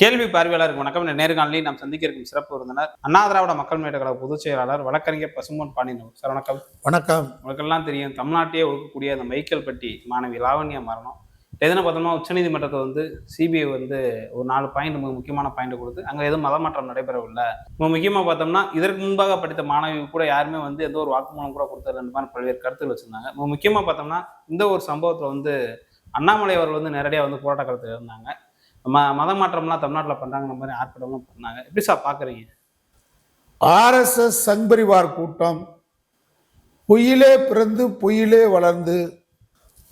கேள்வி பார்வையாளருக்கு வணக்கம். நேர்காணலில் நாம் சந்திக்க இருக்கும் சிறப்பு விருந்தினர் அண்ணா திராவிட மக்கள் முன்னேற்ற கழக பொதுச் செயலாளர் வழக்கறிஞர் பசும்பொன் பாண்டியன். சார் வணக்கம். வணக்கம். உங்களுக்கெல்லாம் தெரியும் தமிழ்நாட்டையே ஒதுக்கக்கூடிய அந்த மைக்கேல்பட்டி மாணவி லாவண்யா மரணம். எதனா பார்த்தோம்னா உச்சநீதிமன்றத்தை வந்து சிபிஐ வந்து ஒரு நாலு பாயிண்ட் மிக முக்கியமான பாயிண்ட் கொடுத்து அங்கே எதுவும் மதமாற்றம் நடைபெறவில்லை. மிக முக்கியமாக பார்த்தோம்னா இதற்கு முன்பாக படித்த மாணவி கூட யாருமே வந்து எந்த ஒரு வாக்குமூலம் கூட கொடுத்தது மாதிரி பல்வேறு கருத்துகள் வச்சிருந்தாங்க. மிக முக்கியமாக பார்த்தோம்னா இந்த ஒரு சம்பவத்தில் வந்து அண்ணாமலை அவர்கள் வந்து நேரடியாக வந்து போராட்ட கருத்து இருந்தாங்க. ம மத மாற்றம்லாம் தமிழ்நாட்டில் பண்ணுறாங்கிற மாதிரி ஆர்ப்பாட்டம்லாம் பண்ணாங்க. எப்படி சார் பார்க்குறீங்க ஆர்எஸ்எஸ் சங்பரிவார் கூட்டம் பொய்யிலே பிறந்து பொய்யிலே வளர்ந்து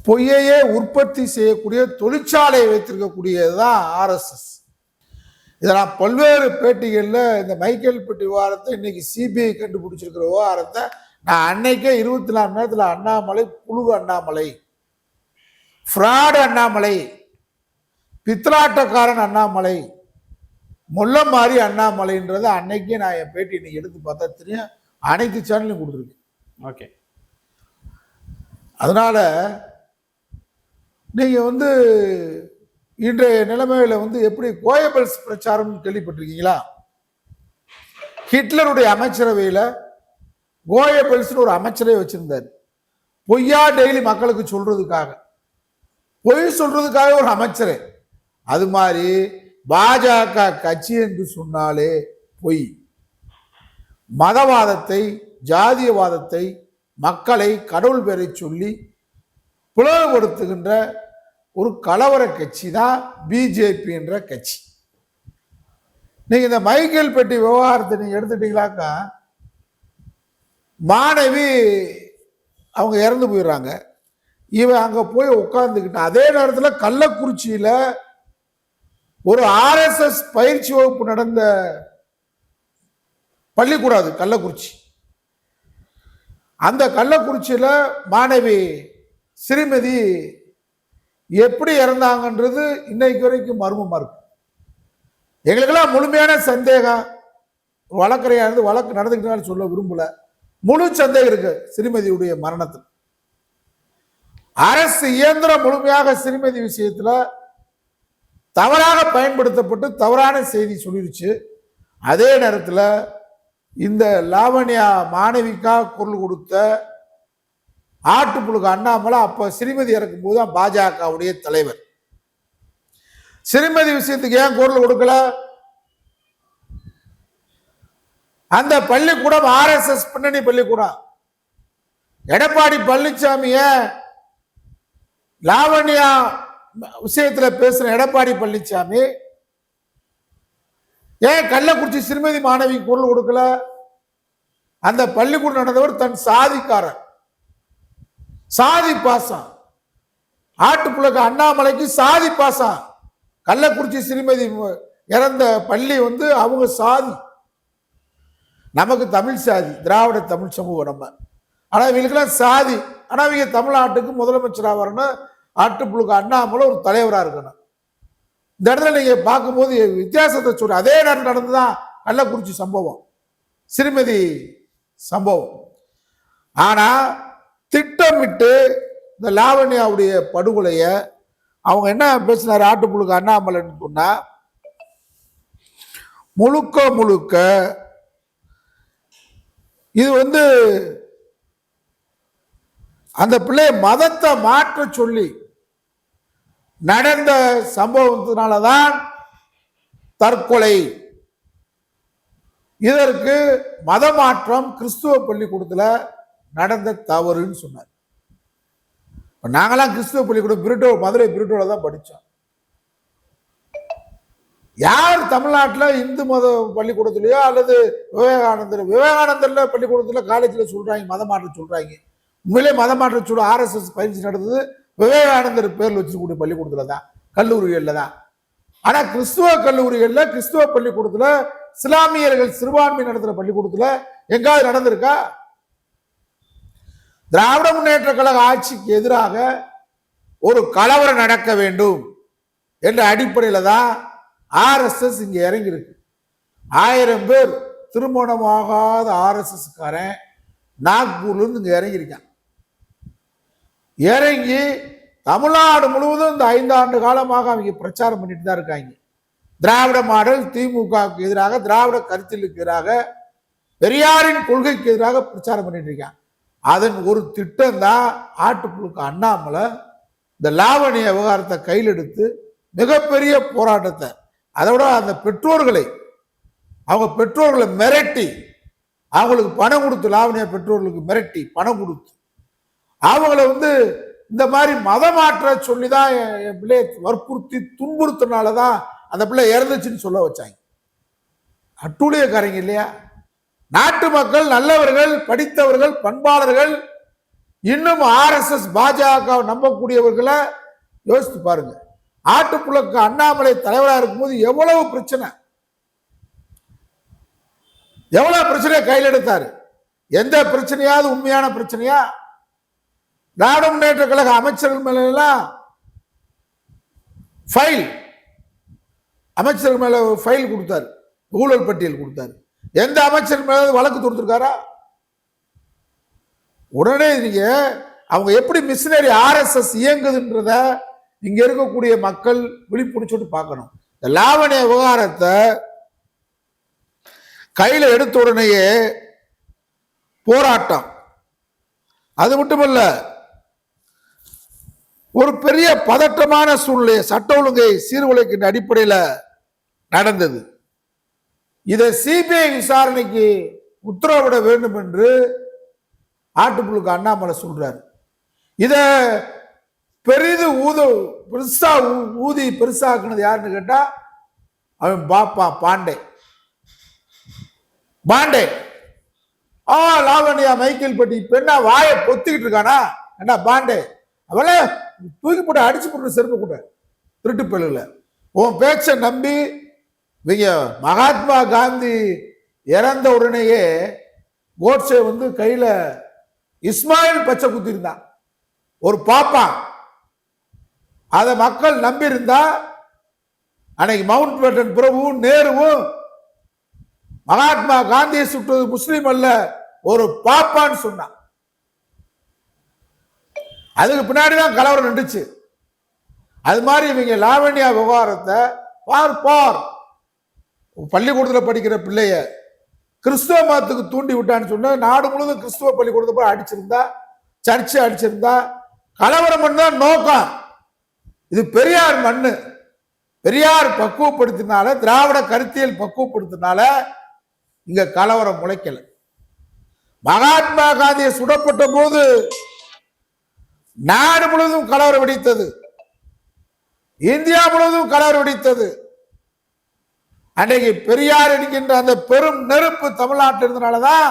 பொய்யையே உற்பத்தி செய்யக்கூடிய தொழிற்சாலையை வைத்திருக்கக்கூடியது தான் ஆர்எஸ்எஸ் இதை நான் பல்வேறு பேட்டிகளில் இந்த மைக்கேல் பெட்டி விவகாரத்தை இன்னைக்கு சிபிஐ கண்டுபிடிச்சிருக்கிற விவகாரத்தை நான் அன்னைக்கே இருபத்தி நாலு நேரத்தில் அண்ணாமலை புழுகு அண்ணாமலை ஃப்ராடு அண்ணாமலை பித்தலாட்டக்காரன் அண்ணாமலை முல்லை மாதிரி அண்ணாமலைன்றதை அன்னைக்கே நான் என் பேட்டி இன்னைக்கு எடுத்து பார்த்தா தெரியும். அனைத்து சேனலையும் கொடுத்துருக்கேன். ஓகே. அதனால நீங்க வந்து இன்றைய நிலைமையில வந்து எப்படி கோயபல்ஸ் பிரச்சாரம் கேள்விப்பட்டிருக்கீங்களா? ஹிட்லருடைய அமைச்சரவையில கோயபல்ஸ்னு ஒரு அமைச்சரவை வச்சிருந்தார். பொய்யா டெய்லி மக்களுக்கு சொல்றதுக்காக. பொய் சொல்றதுக்காக ஒரு அமைச்சரே அது மாதிரி பாஜக கட்சி என்று சொன்னாலே பொய். மதவாதத்தை ஜாதியவாதத்தை மக்களை கடவுள் பெறச் சொல்லி பிளவுபடுத்துகின்ற ஒரு கலவர கட்சி தான் பிஜேபி என்ற கட்சி. நீங்க இந்த மைக்கேல் பெட்டி விவகாரத்தை நீங்க எடுத்துட்டீங்களாக்கா மாணவி அவங்க இறந்து போயிடுறாங்க. இவன் அங்க போய் உட்கார்ந்துக்கிட்டு அதே நேரத்தில் கள்ளக்குறிச்சியில ஒரு ஆர்எஸ்எஸ் பயிற்சி வகுப்பு நடந்த பள்ளிக்கூடாது கள்ளக்குறிச்சி. அந்த கள்ளக்குறிச்சியில் மாணவி ஸ்ரீமதி எப்படி இறந்தாங்கன்றது இன்னைக்கு வரைக்கும் மர்மமாக இருக்கு. எங்களுக்கெல்லாம் முழுமையான சந்தேகம். வழக்கறையா இருந்து வழக்கு நடந்துக்கிட்டாலும் சொல்ல விரும்பல. முழு சந்தேகம் இருக்கு ஸ்ரீமதியுடைய மரணத்தில். அரசு இயந்திரம் முழுமையாக ஸ்ரீமதி விஷயத்தில் தவறாக பயன்படுத்தப்பட்டு தவறான செய்தி சொல்லிருச்சு. அதே நேரத்தில் இந்த லாவண்யா மாணவிக்கா குரல் கொடுத்த ஆட்டுப்புழுக்கு அண்ணாமலை அப்போ ஸ்ரீமதி இறக்கும்போது தான் பாஜகவுடைய தலைவர். ஸ்ரீமதி விஷயத்துக்கு ஏன் குரல் கொடுக்கல? அந்த பள்ளிக்கூடம் ஆர்எஸ்எஸ் பின்னணி பள்ளிக்கூடம். எடப்பாடி பழனிசாமிய லாவண்யா விஷயத்துல பேசுற எடப்பாடி பழனிசாமி ஏன் கள்ளக்குறிச்சி சிறுமதி மாணவி குரல் கொடுக்கல? அந்த பள்ளிக்கூடம் நடந்தவர் தன் சாதிக்காரர். சாதி பாசம். ஆட்டுப்புழக்க அண்ணாமலைக்கு சாதி பாசம். கள்ளக்குறிச்சி சிறுமதி இறந்த பள்ளி வந்து அவங்க சாதி. நமக்கு தமிழ் சாதி திராவிட தமிழ் சமூகம் நம்ம. ஆனா இவங்களுக்கெல்லாம் சாதி. ஆனா இவங்க தமிழ்நாட்டுக்கு முதலமைச்சராக வரணும். ஆட்டுப்புழுக்க அண்ணாமலை ஒரு தலைவராக இருக்கணும். இந்த இடத்துல நீங்கள் பார்க்கும்போது வித்தியாசத்தை சொல்ற அதே நேரம் நடந்துதான் கள்ளக்குறிச்சி சம்பவம். சிறுமதி சம்பவம். ஆனால் திட்டமிட்டு இந்த லாவண்யாவுடைய படுகொலையை அவங்க என்ன பேசினார் ஆட்டுப்புழுக்க அண்ணாமலைன்னு சொன்னால் முழுக்க முழுக்க இது வந்து அந்த பிள்ளை மதத்தை மாற்ற சொல்லி நடந்த சம்பவத்தினாலதான் தற்கொலை. இதற்கு மத மாற்றம் கிறிஸ்துவ பள்ளிக்கூடத்தில் நடந்த தவறுன்னு சொன்னார். நாங்களாம் கிறிஸ்துவ பள்ளிக்கூடம் பிரிட்டோ மதுரை பிரிட்டோல தான் படித்தோம் யார் தமிழ்நாட்டில் இந்து மத பள்ளிக்கூடத்துலையோ அல்லது விவேகானந்தர் விவேகானந்தரில் பள்ளிக்கூடத்தில் காலேஜில் சொல்கிறாங்க மத மாற்றம் உண்மையிலே மத மாற்றம் சொல்ல ஆர்எஸ்எஸ் பயிற்சி நடந்தது. விவேகானந்தர் பேரில் வச்சிருக்கக்கூடிய பள்ளிக்கூடத்துல தான் கல்லூரிகளில் தான் ஆனால் கிறிஸ்துவ கல்லூரிகளில் கிறிஸ்துவ பள்ளிக்கூடத்தில் இஸ்லாமியர்கள் சிறுபான்மை நடத்துகிற பள்ளிக்கூடத்தில் எங்காவது நடந்திருக்கா? திராவிட முன்னேற்ற கழக ஆட்சிக்கு எதிராக ஒரு கலவரம் நடக்க வேண்டும் என்ற அடிப்படையில் தான் ஆர்எஸ்எஸ் இங்கே இறங்கியிருக்கு. ஆயிரம் பேர் திருமணமாகாத ஆர்எஸ்எஸ்காரன் நாக்பூர்லேருந்து இங்கே இறங்கியிருக்கான். இறங்கி தமிழ்நாடு முழுவதும் இந்த ஐந்தாண்டு காலமாக அவங்க பிரச்சாரம் பண்ணிட்டு தான் இருக்காங்க. திராவிட மாடல் திமுகவுக்கு எதிராக திராவிட கருத்திலுக்கு எதிராக பெரியாரின் கொள்கைக்கு எதிராக பிரச்சாரம் பண்ணிட்டு இருக்காங்க. அதன் ஒரு திட்டம் தான் ஆட்டுப்புழுக்கு அண்ணாமலை. இந்த லாவணிய விவகாரத்தை கையில் எடுத்து மிகப்பெரிய போராட்டத்தை அதோட அந்த பெற்றோர்களை அவங்க பெற்றோர்களை மிரட்டி அவங்களுக்கு பணம் கொடுத்து லாவணியா பெற்றோர்களுக்கு மிரட்டி பணம் கொடுத்து அவங்கள வந்து இந்த மாதிரி மதம் மாற்ற சொல்லி தான் என் பிள்ளையை வற்புறுத்தி துன்புறுத்தினால தான் அந்த பிள்ளை இறந்துச்சுன்னு சொல்ல வச்சாங்க. அட்டூழியக்காரங்க இல்லையா? நாட்டு மக்கள் நல்லவர்கள் படித்தவர்கள் பண்பாளர்கள் இன்னும் ஆர்எஸ்எஸ் பாஜக நம்பக்கூடியவர்களை யோசித்து பாருங்க. ஆட்டுப்புழக்கு அண்ணாமலை தலைவராக இருக்கும்போது எவ்வளவு பிரச்சனை? எவ்வளவு பிரச்சனையை கையில் எடுத்தாரு? எந்த பிரச்சனையாவது உண்மையான பிரச்சனையா? திராவிட முன்னேற்ற கழக அமைச்சர்கள் மேலாம் ஃபைல் அமைச்சர் மேல ஃபைல் கொடுத்தாரு. ஊழல் பட்டியல் கொடுத்தாரு. எந்த அமைச்சர் மேல வழக்கு கொடுத்துருக்காரா உடனே நீங்க அவங்க எப்படி மிஷினரி ஆர்எஸ்எஸ் இயங்குதுன்றத இங்க இருக்கக்கூடிய மக்கள் விழிப்புணிச்சுட்டு பார்க்கணும். இந்த லாவணிய விவகாரத்தை கையில எடுத்த உடனேயே போராட்டம். அது மட்டுமல்ல ஒரு பெரிய பதட்டமான சூழ்நிலை சட்ட ஒழுங்கை சீர்குலைக்கின்ற அடிப்படையில் நடந்தது. இதை சிபிஐ விசாரணைக்கு உத்தரவிட வேண்டும் என்று ஆட்டுப்புழுக்கு அண்ணாமலை சொல்றாரு. இதை பெரிது ஊத பெருசா ஊ- ஊதி பெருசாக்குனது யாருன்னு கேட்டா அவன் பாப்பா பாண்டே. பாண்டே. ஆ லாவண்யா மைக்கேல் பட்டி இப்ப என்ன வாயை பொத்திக்கிட்டு இருக்கானா? என்ன பாண்டே? அவளே தூக்கி போட்டு அடிச்சு போட்டு செருப்பு கூட. திருட்டு பல்லுல உன் பேச்சை நம்பி இவங்க மகாத்மா காந்தி இறந்த உடனேயே கோட்ஸே வந்து கையில இஸ்மாயில் பச்சை குத்திருந்தான். ஒரு பாப்பா. அதை மக்கள் நம்பியிருந்தா அன்னைக்கு மவுண்ட் பேட்டன் பிரபுவும் நேருவும் மகாத்மா காந்தியை சுட்டது முஸ்லீம் அல்ல ஒரு பாப்பான்னு சொன்னான். அதுக்கு பின்னாடி தான் கலவரம் நின்றுச்சு. அது மாதிரி இவங்க லாவண்யா விவகாரத்தை பார் பார் பள்ளிக்கூடத்தில் படிக்கிற பிள்ளைய கிறிஸ்துவ மதத்துக்கு தூண்டி விட்டான்னு சொன்னால் நாடு முழுவதும் கிறிஸ்துவ பள்ளிக்கூடத்தை போய் அடிச்சிருந்தா சர்ச்சை அடிச்சிருந்தா கலவரம் பண்ணா நோக்கம். இது பெரியார் மண்ணு. பெரியார் பக்குவப்படுத்தினால திராவிட கருத்தியல் பக்குவப்படுத்தினால இங்க கலவரம் முளைக்கல. மகாத்மா காந்தியை சுடப்பட்ட போது நாடு முழுவதும் கலவரம் வெடித்தது. இந்தியா முழுவதும் கலர் வெடித்தது. அன்றைக்கு பெரியார் என்கின்ற அந்த பெரும் நெருப்பு தமிழ்நாட்டில் இருந்தனாலதான்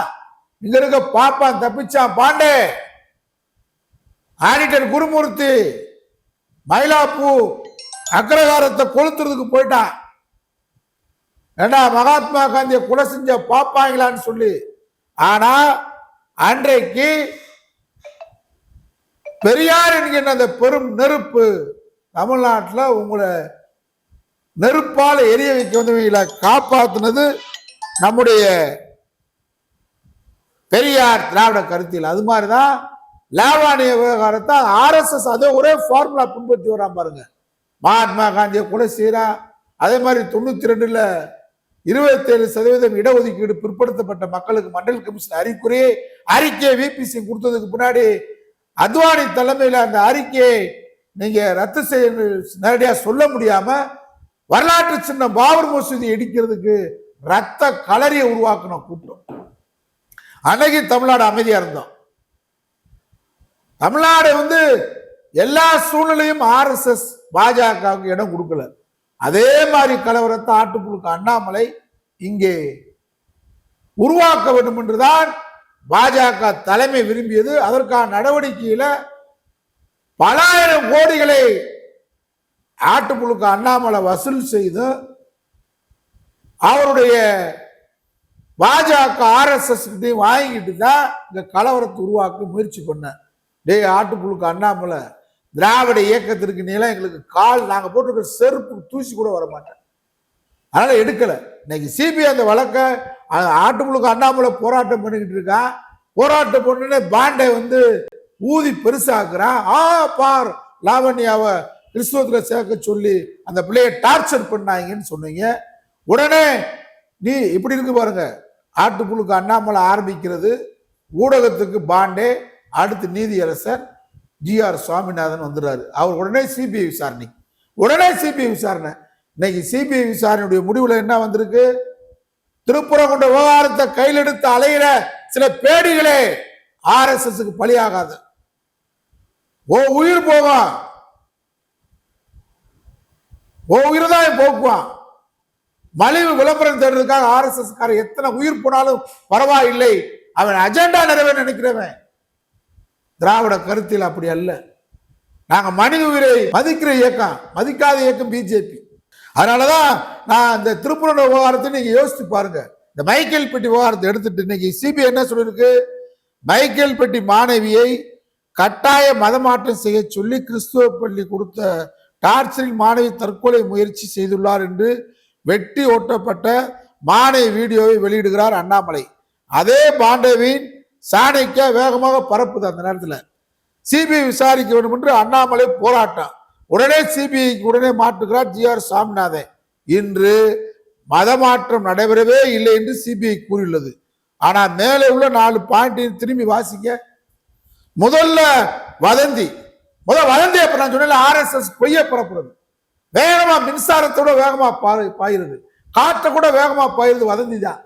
இங்க இருக்க பாப்பான் தப்பிச்சான் பாண்டே. ஆடிட்டர் குருமூர்த்தி மயிலாப்பூ அக்ரகாரத்தை கொளுத்துறதுக்கு போயிட்டான். ஏண்டா மகாத்மா காந்தியை கொலை செஞ்ச பாப்பாங்களான்னு சொல்லி. ஆனா அன்றைக்கு பெரியார் என்கின்ற அந்த பெரும் நெருப்பு தமிழ்நாட்டில் உங்களை நெருப்பால் எரிய வைக்க வந்தவங்களை காப்பாற்றினது நம்முடைய பெரியார் திராவிட கருத்தில் அது மாதிரி தான் லாவாணிய விவகாரத்தை ஆர்எஸ்எஸ் அதே ஒரே ஃபார்முலா பின்பற்றி வரான் பாருங்க. மகாத்மா காந்தியை கொலை செய்கிறா அதே மாதிரி தொண்ணூற்றி ரெண்டில் இருபத்தேழு சதவீதம் இடஒதுக்கீடு பிற்படுத்தப்பட்ட மக்களுக்கு மண்டல் கமிஷன் அறிக்குறி அறிக்கையை விபிசி கொடுத்ததுக்கு முன்னாடி அத்வானி தலைமையில் அந்த அறிக்கையை நீங்க ரத்து செய்ய நேரடியாக சொல்ல முடியாம வரலாற்று சின்ன பாபர் மசூதி இடிக்கிறதுக்கு ரத்த களரியை உருவாக்கின கூட்டம். அன்னைக்கு தமிழ்நாடு அமைதியா இருந்தோம். தமிழ்நாடு வந்து எல்லா சூழ்நிலையும் ஆர்எஸ்எஸ் பாஜகவுக்கு இடம் கொடுக்கல. அதே மாதிரி கலவரத்தை ஆட்டுப்புழுக்க அண்ணாமலை இங்கே உருவாக்க வேண்டும் என்றுதான் பாஜக தலைமை விரும்பியது. அதற்கான நடவடிக்கையில பலாயிரம் கோடிகளை ஆட்டுப்புழுக்க அண்ணாமலை வசூல் செய்து அவருடைய பாஜக ஆர்எஸ்எஸ் கிட்டையும் வாங்கிட்டு தான் இந்த கலவரத்தை உருவாக்க முயற்சி பண்ண. டேய் ஆட்டுப்புழுக்கு அண்ணாமலை திராவிட இயக்கத்திற்கு நீளம் எங்களுக்கு கால் நாங்கள் போட்டிருக்க செருப்பு தூசி கூட வர மாட்டேன் அதனால் எடுக்கலை. இன்னைக்கு சிபிஐ அந்த வழக்கை அ- அண்ணாமலை போராட்டம் பண்ணிக்கிட்டு இருக்கான் போராட்டம் பண்ணுன்னு பாண்டை வந்து ஊதி பெருசாக்குறான் ஆ பார் லாவண்யாவை கிறிஸ்துவத்தில் சேர்க்க சொல்லி அந்த பிள்ளையை டார்ச்சர் பண்ணாங்கன்னு சொன்னீங்க. உடனே நீ இப்படி இருக்கு பாருங்க. ஆட்டுப்புழுக்கு அண்ணாமலை ஆரம்பிக்கிறது. ஊடகத்துக்கு பாண்டே அடுத்து நீதியரசர் ஜிஆர் சுவாமிநாதன் வந்துடுறாரு. அவர் உடனே சிபிஐ விசாரணை. உடனே சிபிஐ விசாரணை. இன்னைக்கு சிபிஐ விசாரணையுடைய முடிவில் என்ன வந்திருக்கு? திருப்புறங்குன்ற விவகாரத்தை கையில் எடுத்து அலையிற சில பேடிகளே ஆர்எஸ்எஸ்க்கு பலியாகாது. ஓ உயிர் போகும். ஓ உயிர் தான் போக்குவான். மலிவு விளம்பரம் தேடுறதுக்காக ஆர்எஸ்எஸ் காரர் எத்தனை உயிர் போனாலும் பரவாயில்லை. அவன் அஜெண்டா நிறைவேற நினைக்கிறவன். திராவிட கருத்தில் அப்படி அல்ல. நாங்கள் மனித உயிரை மதிக்கிற இயக்கம் மதிக்காத இயக்கம் பிஜேபி. அதனாலதான் நான் இந்த திருப்புரண விவகாரத்தை நீங்க யோசித்து பாருங்க. இந்த மைக்கேல் பெட்டி விவகாரத்தை எடுத்துட்டு இன்னைக்கு சிபிஐ என்ன சொல்லியிருக்கு மைக்கேல் பெட்டி மாணவியை கட்டாய மதமாற்றம் செய்ய சொல்லி கிறிஸ்துவ பள்ளி கொடுத்த டார்ச்சரில் மாணவி தற்கொலை முயற்சி செய்துள்ளார் என்று வெட்டி ஒட்டப்பட்ட மாணவி வீடியோவை வெளியிடுகிறார் அண்ணாமலை. அதே பாண்டவின் சாணைக்க வேகமாக பரப்புது அந்த நேரத்தில். சிபிஐ விசாரிக்க வேண்டும் என்று அண்ணாமலை போராட்டம் உடனே சிபிஐக்கு உடனே மாற்றுகிறார் ஜி ஆர் சாமிநாதன். இன்று மதமாற்றம் நடைபெறவே இல்லை என்று சிபிஐ கூறியுள்ளது. ஆனால் மேலே உள்ள நாலு பாயிண்ட் திரும்பி வாசிங்க. முதல்ல வதந்தி. முதல் வதந்தி அப்ப நான் சொன்ன ஆர்எஸ்எஸ் பொய்ய பரப்புறது வேகமா மின்சாரத்தோட வேகமா பாயிருது காற்றை கூட வேகமா பாயிருது வதந்தி தான்.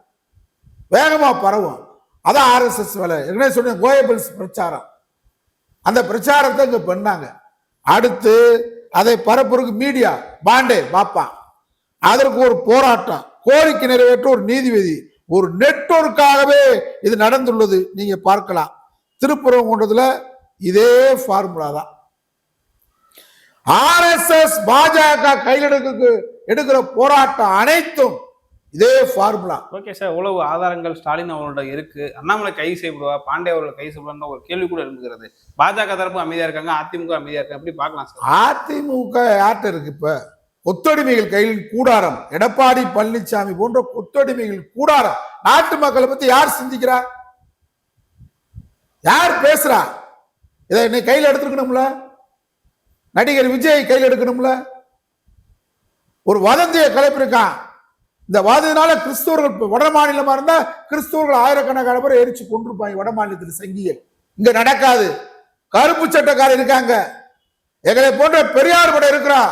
வேகமா பரவும். அதான் ஆர்எஸ்எஸ் வேலை. ஏற்கனவே சொன்னேன் கோயபிள்ஸ் பிரச்சாரம். அந்த பிரச்சாரத்தை இங்க பண்ணாங்க. அடுத்து அதை பரப்புறதுக்கு மீடியா பாண்டே பாப்பா. அதற்கு ஒரு போராட்டம். கோரிக்கை நிறைவேற்ற ஒரு நீதிபதி. ஒரு நெட்வொர்க்காகவே இது நடந்துள்ளது. நீங்க பார்க்கலாம். திருப்பரங்குன்றத்துல இதே ஃபார்முலா தான். ஆர்எஸ்எஸ் பாஜக கையில் எடுக்கிற போராட்டம் அனைத்தும் இதே ஃபார்முலா ஓகே சார் உளவு ஆதாரங்கள் ஸ்டாலின் அவர்களோட இருக்கு? அண்ணாமலை கைது செய்யப்படுவா? பாண்டே அவர்கள் கைது செய்யப்படுன்ற ஒரு கேள்வி கூட எழுப்புகிறது பாஜக தரப்பு அமைதியா இருக்காங்க அதிமுக அமைதியா இருக்காங்க. எப்படி பார்க்கலாம் சார் அதிமுக யார்கிட்ட இருக்கு இப்ப? கொத்தடிமைகள் கையில் கூடாரம். எடப்பாடி பழனிசாமி போன்ற கொத்தடிமைகள் கூடாரம். நாட்டு மக்களை பத்தி யார் சிந்திக்கிறா? யார் பேசுறா? இதை என்னை கையில் எடுத்துக்கணும்ல நடிகர் விஜய் கையில் எடுக்கணும்ல? ஒரு வதந்தியை கிளப்பிருக்கான் இந்த வாதத்தினால கிறிஸ்தவர்கள் இப்ப வட மாநிலமா இருந்தா கிறிஸ்தவர்கள் ஆயிரக்கணக்கான பேர் எரிச்சு கொண்டிருப்பாங்க வட மாநிலத்தில் சங்கிகள். இங்க நடக்காது. கருப்பு சட்டக்காரர் இருக்காங்க. எங்களை போன்ற பெரியார் கூட இருக்கிறான்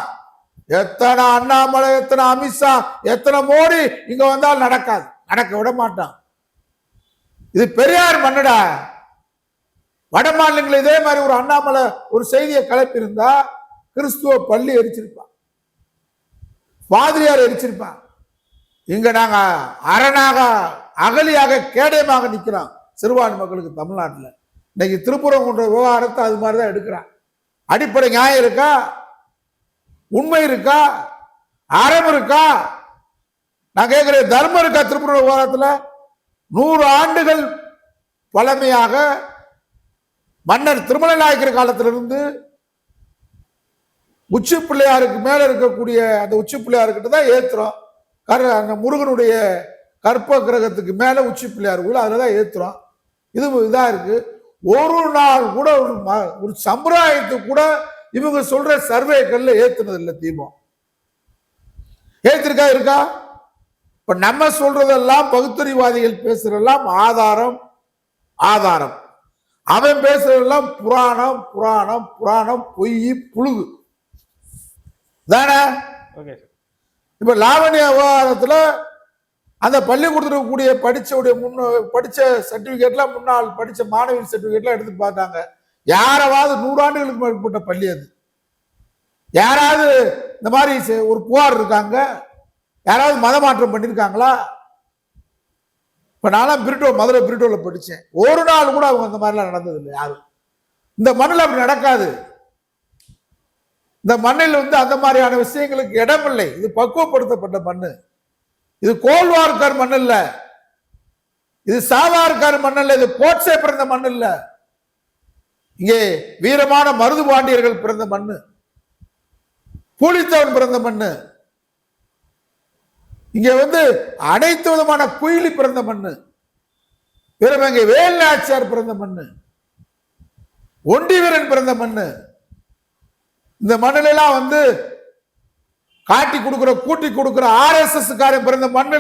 எத்தனை அண்ணாமலை எத்தனை அமித்ஷா எத்தனை மோடி இங்க வந்தால் நடக்காது. நடக்க விட மாட்டான். இது பெரியார் மண்ணடா. வட மாநிலங்கள் இதே மாதிரி ஒரு அண்ணாமலை ஒரு செய்தியை கிளப்பி இருந்தா கிறிஸ்துவ பள்ளி எரிச்சிருப்பான். பாதிரியார் எரிச்சிருப்பான். இங்க நாங்க அரணாக அகலியாக கேடயமாக நிற்கிறோம் சிறுபான்மை மக்களுக்கு தமிழ்நாட்டில். இன்னைக்கு திருப்புறங்குன்ற விவகாரத்தை அது மாதிரி தான் எடுக்கிறான். அடிப்படை நியாயம் இருக்கா? உண்மை இருக்கா? அறம் இருக்கா? நான் கேட்கிறேன் தர்மம் இருக்கா திருப்புற விவகாரத்தில்? நூறு ஆண்டுகள் பழமையாக மன்னர் திருமல நாயக்கர் காலத்திலிருந்து உச்சி பிள்ளையாருக்கு மேலே இருக்கக்கூடிய அந்த உச்சி பிள்ளையாருக்கிட்ட தான் ஏத்துறோம். கர அந்த முருகனுடைய கற்ப கிரகத்துக்கு மேலே உச்சி பிள்ளையார் கூட அதில் தான் ஏற்றுறோம் இது இதாக இருக்குது ஒரு நாள் கூட ஒரு ம- ஒரு சம்பிரதாயத்துக்கு கூட இவங்க சொல்கிற சர்வேக்கள்ல ஏற்றுனது இல்லை தீபம். ஏற்றிருக்கா இருக்கா? இப்போ நம்ம சொல்றதெல்லாம் பகுத்தறிவாதிகள் பேசுறதெல்லாம் ஆதாரம் ஆதாரம். அவன் பேசுறதெல்லாம் புராணம் புராணம் புராணம் பொய் புழுகு. தானே ஓகே இப்ப லாவண்யா விவகாரத்துல அந்த பள்ளிக்கூடத்தில் கூடிய படித்தவுடைய முன் படிச்ச சர்டிபிகேட்லாம் முன்னாள் படிச்ச மாணவி சர்டிபிகேட்லாம் எடுத்து பார்த்தாங்க. யாராவது நூறாண்டுகளுக்கு மேற்பட்ட பள்ளி அது. யாராவது இந்த மாதிரி செ- ஒரு புகார் இருக்காங்க. யாராவது மதமாற்றம் பண்ணியிருக்காங்களா இப்போ நானும் பிரிட்டோ மதுரை பிரிட்டோவில் படித்தேன் ஒரு நாள் கூட அவங்க அந்த மாதிரிலாம் நடந்தது இல்லை யாரும். இந்த மண்ணில் அப்படி நடக்காது. இந்த மண்ணில் வந்து அந்த மாதிரியான விஷயங்களுக்கு இடமில்லை. இது பக்குவப்படுத்தப்பட்ட மண்ணு. இது கோல்வார்கர் மண் இல்ல இது சாவார்கர் மண் இல்ல இது போட்சே பிறந்த மண் இல்ல இங்கே வீரமான மருது பாண்டியர்கள் பிறந்த மண்ணு. பூலித்தவன் பிறந்த மண்ணு. இங்க வந்து அனைத்து விதமான குயிலி பிறந்த மண்ணு. வீரமங்கை வேல்நாச்சியார் பிறந்த மண்ணு. ஒண்டி வீரன் பிறந்த மண்ணு. இந்த மண்ணிலெல்லாம் வந்து காட்டி கொடுக்குற கூட்டி கொடுக்குற ஆர்எஸ்எஸ் காரன் பிறந்த மண்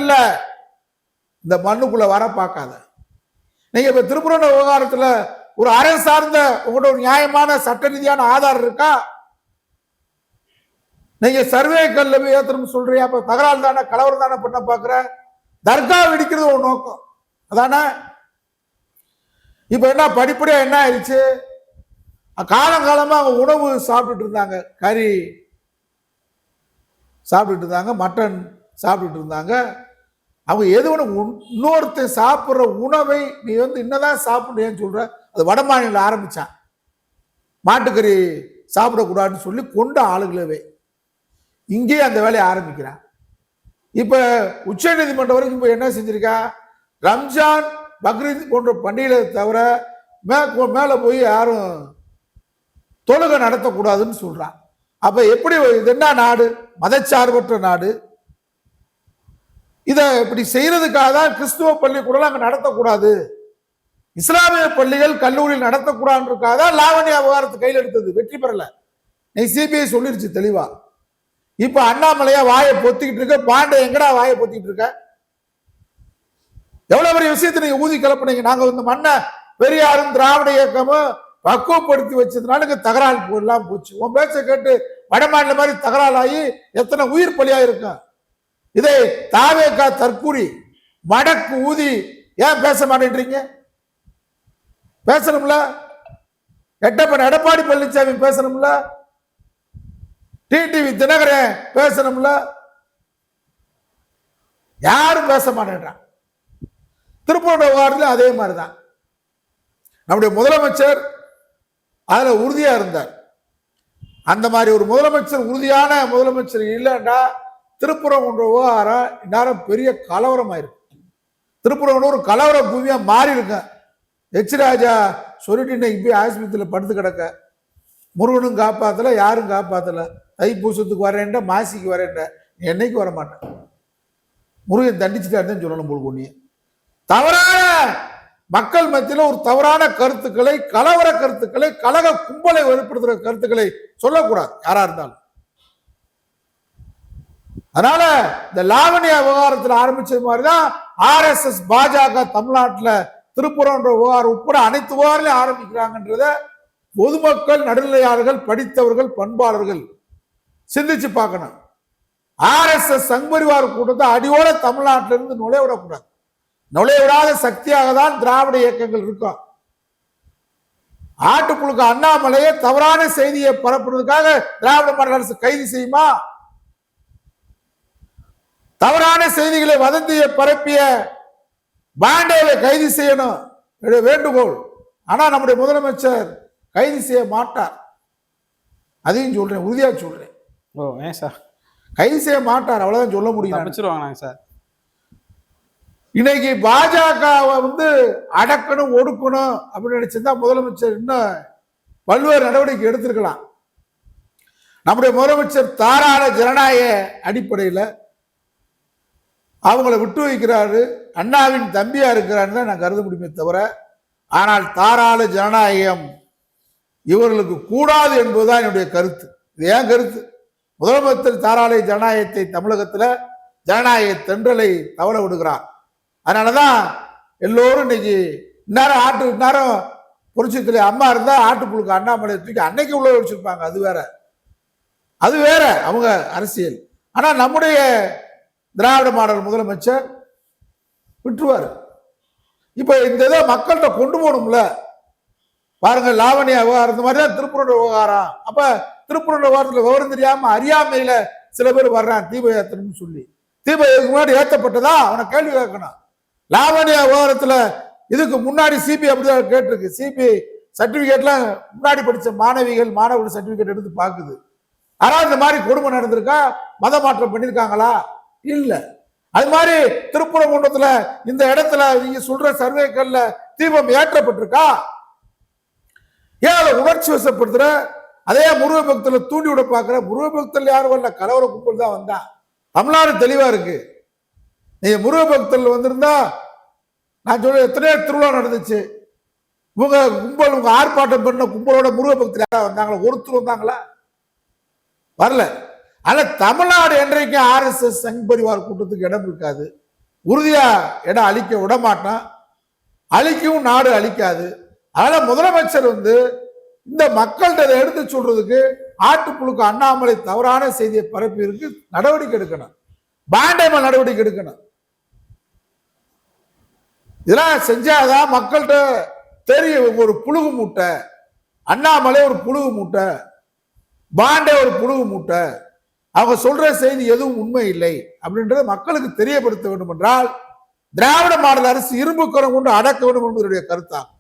இந்த மண்ணுக்குள்ள வர பார்க்காத. நீங்க இப்ப திருப்புரண விவகாரத்துல ஒரு அறை சார்ந்த உங்களோட ஒரு நியாயமான சட்ட ரீதியான ஆதாரம் இருக்கா? நீங்க சர்வே கல்ல போய் ஏத்தணும் சொல்றியா? அப்ப தகராறு தானே கலவரம் தானே பண்ண பாக்குற தர்கா வெடிக்கிறது ஒரு நோக்கம். அதானே? இப்ப என்ன படிப்படியா என்ன ஆயிடுச்சு? காலங்காலமாக அவங்க உணவு சாப்பிட்டுட்டு இருந்தாங்க. கறி சாப்பிட்டுட்டு இருந்தாங்க. மட்டன் சாப்பிட்டுட்டு இருந்தாங்க. அவங்க எது ஒன்று இன்னொருத்தன் சாப்பிட்ற உணவை நீ வந்து என்னதான் சாப்பிடுன்னு சொல்கிற அது வட மாநிலம் ஆரம்பித்தான் மாட்டுக்கறி சாப்பிடக்கூடாதுன்னு சொல்லி கொண்ட ஆளுகளவே. இங்கேயே அந்த வேலையை ஆரம்பிக்கிறான். இப்போ உச்ச நீதிமன்றம் வரைக்கும் இப்போ என்ன செஞ்சுருக்கா? ரம்ஜான் பக்ரீத் போன்ற பண்டிகைகளை தவிர மே மேலே போய் யாரும் தொழுகை நடத்தக்கூடாதுன்னு சொல்றான். அப்ப எப்படி இது என்ன நாடு? மதச்சார்பற்ற நாடு. இதை இப்படி செய்யறதுக்காக தான் கிறிஸ்துவ பள்ளிக்கூடம் அங்கே நடத்தக்கூடாது. இஸ்லாமிய பள்ளிகள் கல்லூரியில் நடத்தக்கூடாதுன்றதுக்காக தான் லாவண்யா விவகாரத்தை கையில் எடுத்தது. வெற்றி பெறல. நீ சிபிஐ சொல்லிருச்சு தெளிவா. இப்ப அண்ணாமலையா வாயை பொத்திக்கிட்டு இருக்க பாண்டே எங்கடா வாயை பொத்திக்கிட்டு இருக்க? எவ்வளவு பெரிய விஷயத்தை நீங்க ஊதி கிளப்புனீங்க. நாங்க இந்த மண்ணை பெரியாரும் திராவிட இயக்கமும் பக்குவப்படுத்தி வச்சதுனால தகராறு போடலாம் போச்சு. உன் பேச்சை கேட்டு வடமாநில மாதிரி தகராறாகி எத்தனை உயிர் பலியா இருக்கும் இதை தாவேக்கா தற்கூறி வடக்கு ஊதி ஏன் பேச மாட்டேன்றீங்க? பேசணும்ல? எட்டப்பன் எடப்பாடி பழனிசாமி பேசணும்ல? டிடிவி தினகரன் பேசணும்ல? யாரும் பேச மாட்டேன்றான். திருப்பூர் விவகாரத்தில் அதே மாதிரிதான். நம்முடைய முதலமைச்சர் அதில் உறுதியாக இருந்தார். அந்த மாதிரி ஒரு முதலமைச்சர் உறுதியான முதலமைச்சர் இல்லைன்னா திருப்புறம் என்ற விவகாரம் இந்நேரம் பெரிய கலவரமாயிருக்கு. திருப்புறம் ஒரு கலவர பூமியாக மாறி இருக்கேன் எச் ராஜா சொல்லிட்டு இன்னைக்கு போய் ஆஸ்பத்திரியில் படுத்து கிடக்க. முருகனும் காப்பாற்றல யாரும் காப்பாற்றலை தைப்பூசத்துக்கு வரேன்டா மாசிக்கு வரேன்டா. நீ என்னைக்கு வர மாட்டேன் முருகன் தண்டிச்சுட்டாருன்னு சொல்லணும் உங்களுக்கு ஒன்றிய தவறான மக்கள் மத்தியில் ஒரு தவறான கருத்துக்களை கலவர கருத்துக்களை கலக கும்பலை வெளிப்படுத்துகிற கருத்துக்களை சொல்லக்கூடாது யாரா இருந்தாலும். அதனால இந்த லாவணியா விவகாரத்தில் ஆரம்பிச்சது மாதிரிதான் ஆர்எஸ்எஸ் பாஜக தமிழ்நாட்டுல திருப்புறம்ன்ற விவகாரம் உட்பட அனைத்து விவகாரங்களையும் ஆரம்பிக்கிறாங்கன்றத பொதுமக்கள் நடுநிலையாளர்கள் படித்தவர்கள் பண்பாளர்கள் சிந்திச்சு பார்க்கணும். ஆர்எஸ்எஸ் சங்பரிவார் கூட்டத்தை அடியோட தமிழ்நாட்டிலிருந்து நுழைய விடக்கூடாது. நுழைய விடாத சக்தியாக தான் திராவிட இயக்கங்கள் இருக்கும். ஆட்டுப்புழுக்க அண்ணாமலையை தவறான செய்தியை பரப்புறதுக்காக திராவிட மாடல் அரசு கைது செய்யுமா? தவறான செய்திகளை வதந்தியை பரப்பிய பாண்டேவை கைது செய்யணும். வேண்டுகோள். ஆனா நம்முடைய முதலமைச்சர் கைது செய்ய மாட்டார். அதையும் சொல்றேன் உறுதியா சொல்றேன். ஓ ஏன் சார்? கைது செய்ய மாட்டார் அவ்வளவுதான் சொல்ல முடியும். சார்? இன்னைக்கு பாஜகவை வந்து அடக்கணும் ஒடுக்கணும் அப்படின்னு நினைச்சிருந்தா முதலமைச்சர் இன்னும் பல்வேறு நடவடிக்கை எடுத்திருக்கலாம். நம்முடைய முதலமைச்சர் தாராள ஜனநாயக அடிப்படையில் அவங்கள விட்டு வைக்கிறாரு அண்ணாவின் தம்பியா இருக்கிறான்னு தான் நான் கருத முடியுமே தவிர ஆனால் தாராள ஜனநாயகம் இவர்களுக்கு கூடாது என்பதுதான் என்னுடைய கருத்து. இது ஏன் கருத்து? முதலமைச்சர் தாராள ஜனநாயகத்தை தமிழகத்தில் ஜனநாயக தென்றலை தவள விடுகிறார். அதனாலதான் எல்லோரும் இன்னைக்கு இந்நேரம் ஆட்டு இந்நேரம் புரட்சித்துல அம்மா இருந்தா ஆட்டுப்புழுக்கு அண்ணாமலையை தூக்கி அன்னைக்கு உள்ள வச்சிருப்பாங்க அது வேற. அது வேற அவங்க அரசியல். ஆனா நம்முடைய திராவிட மாடல் முதலமைச்சர் விட்டுருவாரு. இப்ப இந்த இதை மக்கள்கிட்ட கொண்டு போகணும்ல. பாருங்க லாவணியா விவகாரம் இந்த மாதிரி தான் திருப்பூர் விவகாரம். அப்ப திருப்பூர் விவகாரத்துல விவரம் தெரியாம அறியாமையில சில பேர் வர்றான் தீப ஏத்தணும்னு சொல்லி. தீப முன்னாடி ஏற்றப்பட்டதா அவனை கேள்வி கேட்கணும். லாவண்யா விவகாரத்துல இதுக்கு முன்னாடி சிபிஐ அப்படிதான் கேட்டிருக்கு. சிபி சர்டிபிகேட்லாம் முன்னாடி படிச்ச மாணவிகள் மாணவர்கள் சர்டிபிகேட் எடுத்து பார்க்குது. ஆனால் இந்த மாதிரி கொடுமை நடந்திருக்கா? மத மாற்றம் பண்ணியிருக்காங்களா இல்லை. அது மாதிரி திருப்பரங்குன்றத்தில் இந்த இடத்துல நீங்க சொல்ற சர்வேக்கள்ல தீபம் ஏற்றப்பட்டிருக்கா? ஏன் அதை உணர்ச்சி வசப்படுத்துற? அதே முருக பக்தர்ல தூண்டி விட பார்க்குற. முருக பக்தர்ல யாரும் வரல. கலவர கும்பல் தான் வந்தா. தமிழ்நாடு தெளிவா இருக்கு. நீங்க முருக பக்தர்கள் வந்திருந்தா நான் சொல்ல எத்தனையோ திருவிழா நடந்துச்சு. உங்க கும்பல் உங்க ஆர்ப்பாட்டம் பண்ண கும்பலோட முருக பக்தர் யாராவது வந்தாங்களா? ஒருத்தர் வந்தாங்களா? வரல. ஆனால் தமிழ்நாடு என்றைக்கும் ஆர்எஸ்எஸ் சங் பரிவார் கூட்டத்துக்கு இடம் இருக்காது. உறுதியா இடம் அழிக்க விட மாட்டான் அழிக்கவும் நாடு அழிக்காது. அதனால முதலமைச்சர் வந்து இந்த மக்கள்கிட்ட இதை எடுத்து சொல்றதுக்கு ஆட்டுக்குழுக்கு அண்ணாமலை தவறான செய்தியை பரப்பியிருக்கு நடவடிக்கை எடுக்கணும். பாண்டமா நடவடிக்கை எடுக்கணும். இதெல்லாம் செஞ்சாதான் மக்கள்கிட்ட தெரியும் ஒரு புழுகு மூட்டை அண்ணாமலை ஒரு புழுகு மூட்டை பாண்டே ஒரு புழுகு மூட்டை அவங்க சொல்ற செய்தி எதுவும் உண்மை இல்லை அப்படின்றத மக்களுக்கு தெரியப்படுத்த வேண்டும் என்றால் திராவிட மாடல் அரசு இரும்பு கரம் கொண்டு அடக்க வேண்டும் என்பதனுடைய கருத்தாகும்.